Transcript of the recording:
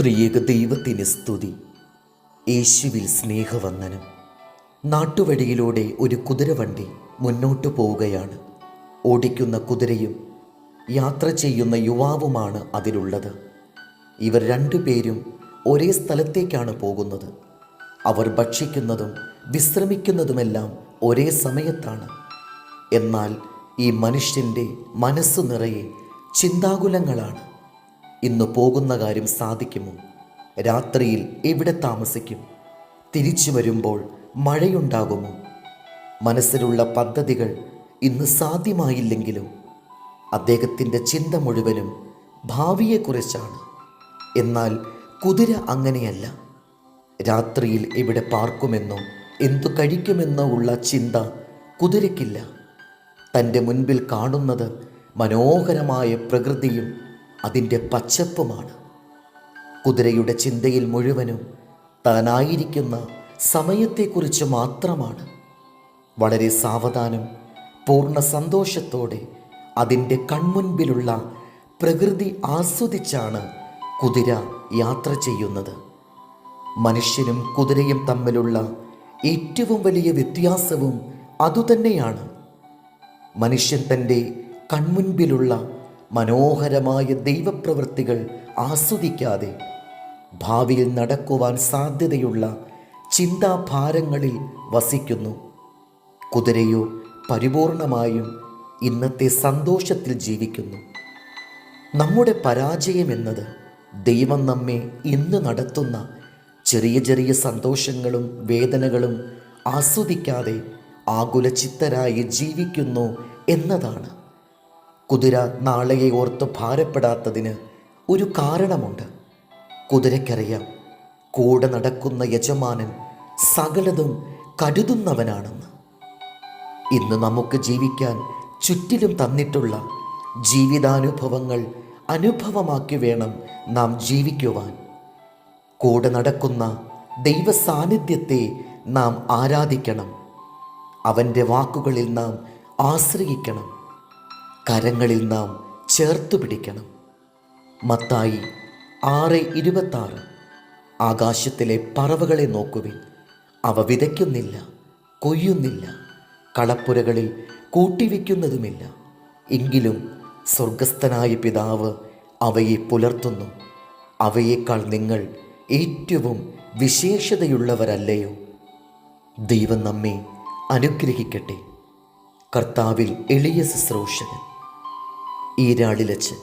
ത്രിയേക ദൈവത്തിന് സ്തുതി. യേശുവിൽ സ്നേഹവന്ദനം. നാട്ടുവഴിയിലൂടെ ഒരു കുതിരവണ്ടി മുന്നോട്ടു പോവുകയാണ്. ഓടിക്കുന്ന കുതിരയും യാത്ര ചെയ്യുന്ന യുവാവുമാണ് അതിലുള്ളത്. ഇവർ രണ്ടുപേരും ഒരേ സ്ഥലത്തേക്കാണ് പോകുന്നത്. അവർ ഭക്ഷിക്കുന്നതും വിശ്രമിക്കുന്നതുമെല്ലാം ഒരേ സമയത്താണ്. എന്നാൽ ഈ മനുഷ്യന്റെ മനസ്സു നിറയെ ചിന്താകുലങ്ങളാണ്. ഇന്ന് പോകുന്ന കാര്യം സാധിക്കുമോ? രാത്രിയിൽ എവിടെ താമസിക്കും? തിരിച്ചു വരുമ്പോൾ മഴയുണ്ടാകുമോ? മനസ്സിലുള്ള പദ്ധതികൾ ഇന്ന് സാധ്യമായില്ലെങ്കിലും? അദ്ദേഹത്തിന്റെ ചിന്ത മുഴുവനും ഭാവിയെക്കുറിച്ചാണ്. എന്നാൽ കുതിര അങ്ങനെയല്ല. രാത്രിയിൽ എവിടെ പാർക്കുമെന്നോ എന്തു കഴിക്കുമെന്നോ ഉള്ള ചിന്ത കുതിരയ്ക്കില്ല. തന്റെ മുൻപിൽ കാണുന്നത് മനോഹരമായ പ്രകൃതിയും അതിന്റെ പച്ചപ്പുമാണ്. കുതിരയുടെ ചിന്തയിൽ മുഴുവനും താനായിരിക്കുന്ന സമയത്തെക്കുറിച്ച് മാത്രമാണ്. വളരെ സാവധാനം പൂർണ സന്തോഷത്തോടെ അതിന്റെ കൺമുൻപിലുള്ള പ്രകൃതി ആസ്വദിച്ചാണ് കുതിര യാത്ര ചെയ്യുന്നത്. മനുഷ്യനും കുതിരയും തമ്മിലുള്ള ഏറ്റവും വലിയ വ്യത്യാസവും അതുതന്നെയാണ്. മനുഷ്യൻ തന്റെ കൺമുൻപിലുള്ള മനോഹരമായ ദൈവപ്രവൃത്തികൾ ആസ്വദിക്കാതെ ഭാവിയിൽ നടക്കുവാൻ സാധ്യതയുള്ള ചിന്താഭാരങ്ങളിൽ വസിക്കുന്നു. കുതിരയോ പരിപൂർണമായും ഇന്നത്തെ സന്തോഷത്തിൽ ജീവിക്കുന്നു. നമ്മുടെ പരാജയം എന്നത് ദൈവം നമ്മെ ഇന്ന് നടത്തുന്ന ചെറിയ ചെറിയ സന്തോഷങ്ങളും വേദനകളും ആസ്വദിക്കാതെ ആകുലചിത്തരായി ജീവിക്കുന്നു എന്നതാണ്. കുതിര നാളെയെ ഓർത്ത് ഭാരപ്പെടാത്തതിന് ഒരു കാരണമുണ്ട്. കുതിരയ്ക്കറിയാം കൂടെ നടക്കുന്ന യജമാനൻ സകലതും കരുതുന്നവനാണെന്ന്. ഇന്ന് നമുക്ക് ജീവിക്കാൻ ചുറ്റിലും തന്നിട്ടുള്ള ജീവിതാനുഭവങ്ങൾ അനുഭവമാക്കി വേണം നാം ജീവിക്കുവാൻ. കൂടെ നടക്കുന്ന ദൈവ സാന്നിധ്യത്തെ നാം ആരാധിക്കണം. അവന്റെ വാക്കുകളിൽ നാം ആശ്രയിക്കണം. കരങ്ങളിൽ നാം ചേർത്തു പിടിക്കണം. മത്തായി ആറ് ഇരുപത്താറ്. ആകാശത്തിലെ പറവകളെ നോക്കുവിൻ. അവ വിതയ്ക്കുന്നില്ല കൊയ്യുന്നില്ല. കളപ്പുരകളിൽ കൂട്ടിവെക്കുന്നതുമില്ല എങ്കിലും സ്വർഗസ്ഥനായ പിതാവ് അവയെ പുലർത്തുന്നു. അവയേക്കാൾ നിങ്ങൾ ഏറ്റവും വിശേഷതയുള്ളവരല്ലയോ? ദൈവം നമ്മെ അനുഗ്രഹിക്കട്ടെ. കർത്താവിൽ എളിയ ശുശ്രൂഷകൻ. ഈരാടിലച്ച്.